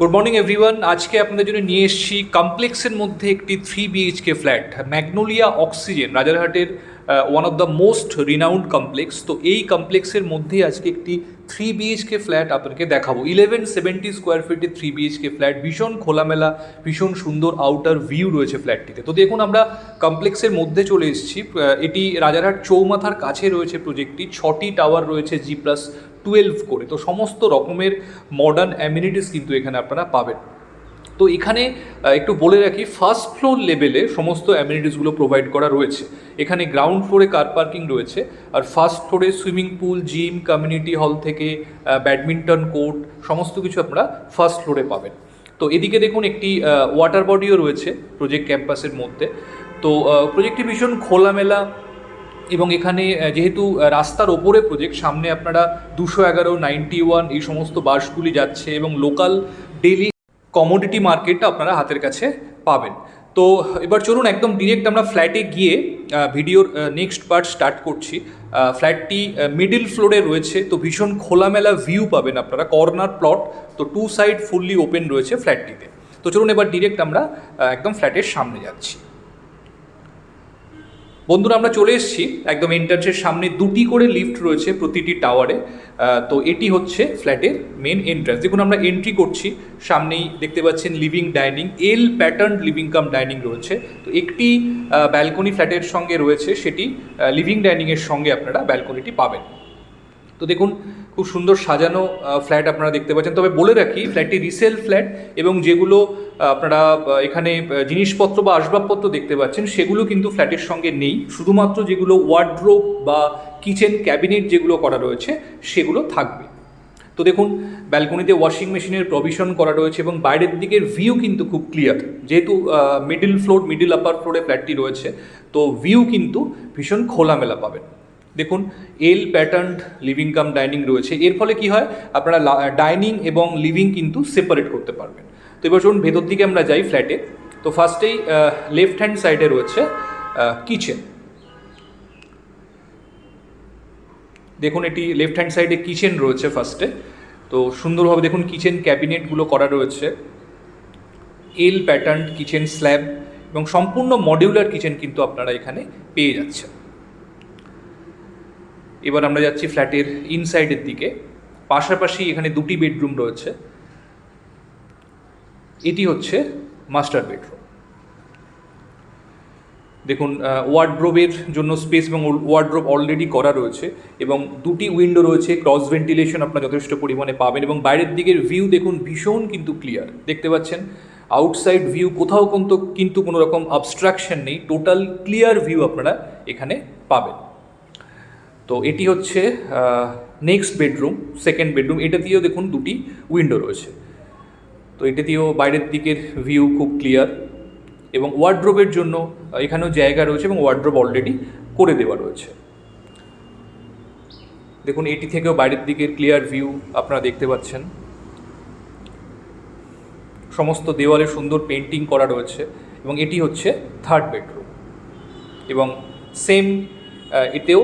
Good morning everyone আজকে আপনাদের জন্য নিয়ে এসেছি কমপ্লেক্সের মধ্যে একটি three BHK flat Magnolia Oxygen রাজারহাটের one of the most renowned complex তো এই কমপ্লেক্সের মধ্যে আজকে একটি থ্রি বিএইচকে ফ্ল্যাট আপনাকে দেখাবো। ইলেভেন সেভেন্টি স্কোয়ার ফিটের থ্রি বিএইচকে ফ্ল্যাট ভীষণ খোলামেলা, ভীষণ সুন্দর আউটার ভিউ রয়েছে ফ্ল্যাটটিতে তো দেখুন আমরা কমপ্লেক্সের মধ্যে চলে এসেছি। এটি রাজারহাট চৌমাথার কাছে রয়েছে প্রজেক্টটি ছটি টাওয়ার রয়েছে জি প্লাস টুয়েলভ করে। তো সমস্ত রকমের মডার্ন অ্যামিনিটিস কিন্তু এখানে আপনারা পাবেন। তো এখানে একটু বলে রাখি ফার্স্ট ফ্লোর লেভেলে সমস্ত অ্যামিনিটিসগুলো প্রোভাইড করা রয়েছে। এখানে গ্রাউন্ড ফ্লোরে কার পার্কিং রয়েছে, আর ফার্স্ট ফ্লোরে swimming pool gym community hall থেকে ব্যাডমিন্টন কোর্ট সমস্ত কিছু আপনারা ফার্স্ট ফ্লোরে পাবেন। তো এদিকে দেখুন একটি ওয়াটার বডিও রয়েছে প্রজেক্ট ক্যাম্পাসের মধ্যে। তো প্রজেক্টটি ভীষণ খোলামেলা এবং এখানে যেহেতু রাস্তার ওপরে প্রজেক্ট সামনে আপনারা দুশো এগারো নাইনটি ওয়ান এই সমস্ত বাসগুলি যাচ্ছে এবং লোকাল ডেলি কমোডিটি মার্কেটটা আপনারা হাতের কাছে পাবেন। তো, এবার চলুন একদম ডিরেক্ট আমরা ফ্ল্যাটে গিয়ে ভিডিওর নেক্সট পার্ট স্টার্ট করছি। ফ্ল্যাটটি মিডিল ফ্লোরে রয়েছে, তো ভীষণ খোলামেলা ভিউ পাবেন আপনারা কর্নার প্লট তো টু সাইড ফুললি ওপেন রয়েছে ফ্ল্যাটটিতে তো চলুন এবার ডিরেক্ট আমরা একদম ফ্ল্যাটের সামনে যাচ্ছি। বন্ধুরা, আমরা চলে এসেছি একদম এন্ট্রান্সের সামনে দুটি করে লিফট রয়েছে প্রতিটি টাওয়ারে তো এটি হচ্ছে ফ্ল্যাটের মেন এন্ট্রান্স দেখুন, আমরা এন্ট্রি করছি, সামনেই দেখতে পাচ্ছেন living dining L pattern living cum dining রয়েছে। তো একটি ব্যালকনি ফ্ল্যাটের সঙ্গে রয়েছে, সেটি লিভিং ডাইনিংয়ের সঙ্গে আপনারা ব্যালকনিটি পাবেন। তো দেখুন, খুব সুন্দর সাজানো ফ্ল্যাট আপনারা দেখতে পাচ্ছেন। তবে বলে রাখি ফ্ল্যাটটি রিসেল ফ্ল্যাট এবং যেগুলো আপনারা এখানে জিনিসপত্র বা আসবাবপত্র দেখতে পাচ্ছেন, সেগুলো কিন্তু ফ্ল্যাটের সঙ্গে নেই। শুধুমাত্র যেগুলো ওয়ার্ড্রোব বা কিচেন ক্যাবিনেট যেগুলো করা রয়েছে, সেগুলো থাকবে। তো দেখুন ব্যালকনিতে ওয়াশিং মেশিনের প্রভিশন করা রয়েছে এবং বাইরের দিকের ভিউ কিন্তু খুব ক্লিয়ার যেহেতু মিডিল ফ্লোর মিডিল আপার ফ্লোরে ফ্ল্যাটটি রয়েছে, তো ভিউ কিন্তু ভীষণ খোলামেলা পাবেন। দেখুন L pattern living cum dining রয়েছে। এর ফলে কি হয়? আপনারা ডাইনিং এবং লিভিং কিন্তু সেপারেট করতে পারবেন। তো এবার চলুন, ভেতর দিকে আমরা যাই ফ্ল্যাটে তো ফার্স্টেই লেফট হ্যান্ড সাইডে রয়েছে কিচেন দেখুন, এটি লেফট হ্যান্ড সাইডে কিচেন রয়েছে ফার্স্টে তো সুন্দরভাবে দেখুন কিচেন ক্যাবিনেটগুলো করা রয়েছে। এল প্যাটার্ন কিচেন স্ল্যাব এবং সম্পূর্ণ মডিউলার কিচেন কিন্তু আপনারা এখানে পেয়ে যাচ্ছেন। এবার আমরা যাচ্ছি ফ্ল্যাটের ইনসাইডের দিকে। পাশাপাশি এখানে দুটি বেডরুম রয়েছে। এটি হচ্ছে মাস্টার বেডরুম। দেখুন ওয়ার্ড্রোবের জন্য স্পেস এবং ওয়ার্ড্রোব অলরেডি করা রয়েছে এবং দুটি উইন্ডো রয়েছে। ক্রস ভেন্টিলেশন আপনারা যথেষ্ট পরিমাণে পাবেন এবং বাইরের দিকের ভিউ দেখুন ভীষণ কিন্তু ক্লিয়ার দেখতে পাচ্ছেন আউটসাইড ভিউ কোথাও কিন্তু কিন্তু কোনো রকম আবস্ট্রাকশন নেই। টোটাল ক্লিয়ার ভিউ আপনারা এখানে পাবেন। তো এটি হচ্ছে নেক্সট বেডরুম সেকেন্ড বেডরুম এটা দিয়েও দেখুন দুটি উইন্ডো রয়েছে। তো এটা দিয়েও বাইরের দিকের ভিউ খুব ক্লিয়ার এবং ওয়ার্ড্রোবের জন্য এখানেও জায়গা রয়েছে এবং ওয়ার্ড্রোব অলরেডি করে দেওয়া রয়েছে। দেখুন, এটি থেকেও বাইরের দিকের ক্লিয়ার ভিউ আপনারা দেখতে পাচ্ছেন। সমস্ত দেওয়ালে সুন্দর পেন্টিং করা রয়েছে এবং এটি হচ্ছে থার্ড বেডরুম এবং সেম এতেও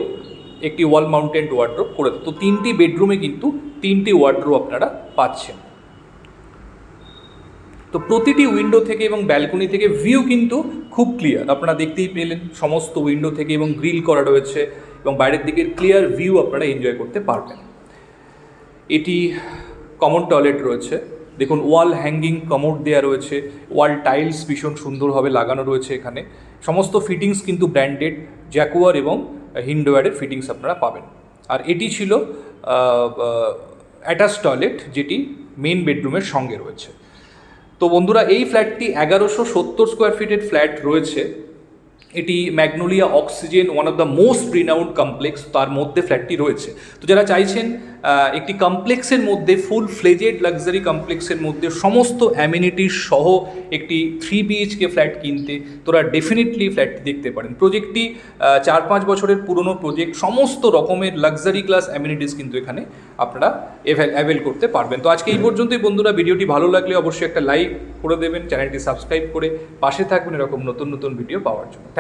একটি ওয়াল মাউন্টেন্ট ওয়ার্ড্রোব করে তো তিনটি বেডরুমে কিন্তু তিনটি ওয়ার্ড্রোব আপনারা পাচ্ছেন। তো প্রতিটি উইন্ডো থেকে এবং ব্যালকনি থেকে ভিউ কিন্তু খুব ক্লিয়ার। আপনারা দেখতেই পেলেন সমস্ত উইন্ডো থেকে এবং গ্রিল করা রয়েছে এবং বাইরের দিকের ক্লিয়ার ভিউ আপনারা এনজয় করতে পারবেন। এটি কমন টয়লেট রয়েছে। দেখুন, ওয়াল হ্যাঙ্গিং কমোড দেওয়া রয়েছে। ওয়াল টাইলস ভীষণ সুন্দরভাবে লাগানো রয়েছে এখানে। সমস্ত ফিটিংস কিন্তু ব্র্যান্ডেড, জ্যাকুয়ার এবং হিন্ডওয়ারের ফিটিংস আপনারা পাবেন। আর এটি ছিল অ্যাটাচ টয়লেট যেটি মেন বেডরুমের সঙ্গে রয়েছে। তো বন্ধুরা, এই ফ্ল্যাটটি এগারোশো সত্তর স্কোয়ার ফিটের ফ্ল্যাট রয়েছে। এটি Magnolia Oxygen one of the most renowned complex তার মধ্যে ফ্ল্যাটটি রয়েছে। তো যারা চাইছেন একটি কমপ্লেক্সের মধ্যে ফুল ফ্লেজেড লাক্সারি কমপ্লেক্সের মধ্যে সমস্ত অ্যামিনিটিস সহ একটি থ্রি বিএইচকে ফ্ল্যাট কিনতে, তোরা ডেফিনেটলি ফ্ল্যাটটি দেখতে পারেন। প্রজেক্টটি চার পাঁচ বছরের পুরনো প্রজেক্ট সমস্ত রকমের লাক্সারি ক্লাস অ্যামিনিটিস কিন্তু এখানে আপনারা অ্যাভেল করতে পারবেন। তো আজকে এই পর্যন্তই বন্ধুরা। ভিডিওটি ভালো লাগলে অবশ্যই একটা লাইক করে দেবেন, চ্যানেলটি সাবস্ক্রাইব করে পাশে থাকবেন এরকম নতুন নতুন ভিডিও পাওয়ার জন্য।